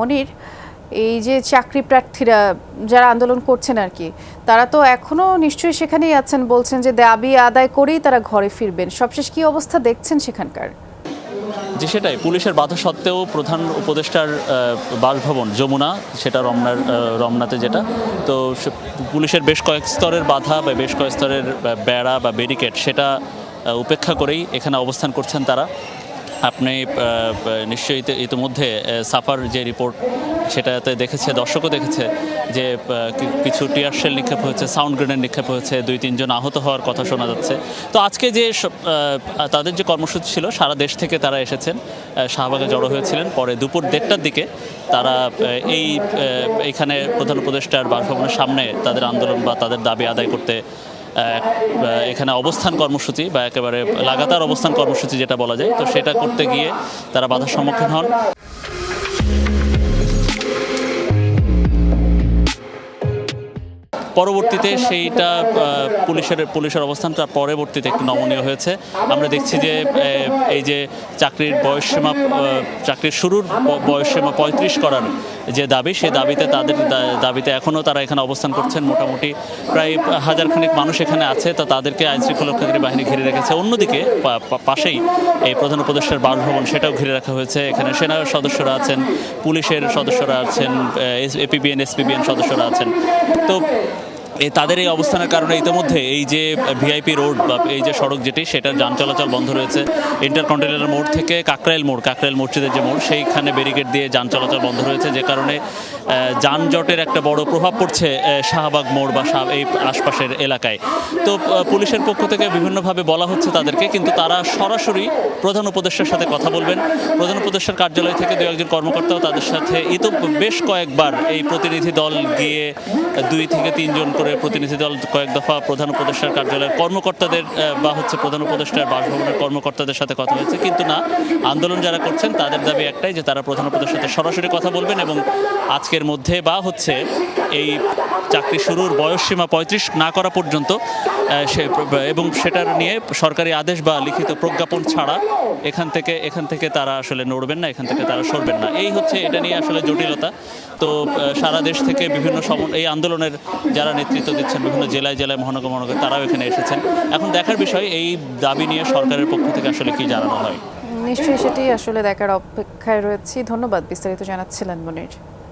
মনির, এই যে চাকরি প্রার্থীরা যারা আন্দোলন করছেন আর কি, তারা তো এখনও নিশ্চয়ই সেখানেই আছেন, বলছেন যে দাবি আদায় করেই তারা ঘরে ফিরবেন। সবশেষ কি অবস্থা দেখছেন সেখানকার? যে সেটাই। পুলিশের বাধা সত্ত্বেও প্রধান উপদেষ্টার বাসভবন যমুনা, সেটা রমনার রমনাতে যেটা। তো পুলিশের বেশ কয়েক স্তরের বাধা বা বেশ কয়েক স্তরের বেড়া বা ব্যারিকেড সেটা উপেক্ষা করেই এখানে অবস্থান করছেন তারা। আপনি নিশ্চয়ই ইতি- ইতিমধ্যে সাফার যে রিপোর্ট সেটাতে দেখেছে দর্শকও দেখেছে যে কিছু টিয়ার শেল নিক্ষেপ হয়েছে সাউন্ড গ্রেনেড নিক্ষেপ হয়েছে দুই তিনজন আহত হওয়ার কথা শোনা যাচ্ছে। তো আজকে যে তাদের যে কর্মসূচি ছিল সারা দেশ থেকে তারা এসেছেন শাহবাগে জড়ো হয়েছিলেন। পরে দুপুর দেড়টার দিকে তারা এই আহ, এইখানে প্রধান উপদেষ্টার বাসভবনের সামনে তাদের আন্দোলন বা তাদের দাবি আদায় করতে এখানে অবস্থান কর্মসূচি বা একেবারে লাগাতার অবস্থান কর্মসূচি যেটা বলা যায়, তো সেটা করতে গিয়ে তারা বাধার সম্মুখীন হন। পরবর্তীতে সেইটা পুলিশের পুলিশের অবস্থানটা পরবর্তীতে একটু নমনীয় হয়েছে। আমরা দেখছি যে এই যে চাকরির বয়সসীমা চাকরির শুরুর বয়সসীমা পঁয়ত্রিশ করার যে দাবি সেই দাবিতে তাদের দাবিতে এখনও তারা এখানে অবস্থান করছেন। মোটামুটি প্রায় হাজার খানিক মানুষ এখানে আছে, তো তাদেরকে আইন শৃঙ্খলা রক্ষাকারী বাহিনী ঘিরে রেখেছে। অন্যদিকে পাশেই এই প্রধান উপদেষ্টার বাসভবন সেটাও ঘিরে রাখা হয়েছে। এখানে সেনা সদস্যরা আছেন, পুলিশের সদস্যরা আছেন এপিবিএন এসপিবিএন সদস্যরা আছেন। তো তাদের এই অবস্থানের কারণে ইতিমধ্যে এই যে ভিআইপি রোড বা এই যে সড়ক যেটি সেটার যান চলাচল বন্ধ রয়েছে। ইন্টারকন্টিনেন্টাল মোড় থেকে কাকরাইল মোড়, কাকরাইল মসজিদের যে মোড়, সেইখানে ব্যারিকেড দিয়ে যান চলাচল বন্ধ রয়েছে, যে কারণে যানজটের একটা বড় প্রভাব পড়ছে শাহবাগ মোড় বা এই আশপাশের এলাকায়। তো পুলিশের পক্ষ থেকে বিভিন্নভাবে বলা হচ্ছে তাদেরকে, কিন্তু তারা সরাসরি প্রধান উপদেষ্টার সাথে কথা বলবেন। প্রধান উপদেষ্টার কার্যালয় থেকে দু একজন কর্মকর্তাও তাদের সাথে এই তো বেশ কয়েকবার এই প্রতিনিধি দল গিয়ে দুই থেকে তিনজন করে প্রতিনিধি দল কয়েক দফা প্রধান উপদেষ্টার কার্যালয়ের কর্মকর্তাদের বা হচ্ছে প্রধান উপদেষ্টার বাসভবনের কর্মকর্তাদের সাথে কথা হয়েছে। কিন্তু না, আন্দোলন যারা করছেন, তাদের দাবি একটাই যে তারা প্রধান উপদেষ্টার সাথে সরাসরি কথা বলবেন এবং আজকের মধ্যে বা হচ্ছে এই চাকরি শুরুর বয়সসীমা পঁয়ত্রিশ না করা পর্যন্ত সে এবং সেটার নিয়ে সরকারি আদেশ বা লিখিত প্রজ্ঞাপন ছাড়া এখান থেকে এখান থেকে তারা আসলে নড়বেন না, এখান থেকে তারা সরবেন না। এই হচ্ছে এটা নিয়ে আসলে জটিলতা। তো সারা দেশ থেকে বিভিন্ন সম এই আন্দোলনের যারা নেতৃত্ব দিচ্ছেন বিভিন্ন জেলায় জেলায় মহানগর মহানগর, তারাও এখানে এসেছেন। এখন দেখার বিষয়, এই দাবি নিয়ে সরকারের পক্ষ থেকে আসলে কি জানানো হয়? নিশ্চয়ই সেটি আসলে দেখার অপেক্ষায় রয়েছি। ধন্যবাদ বিস্তারিত জানাচ্ছিলেন মনির।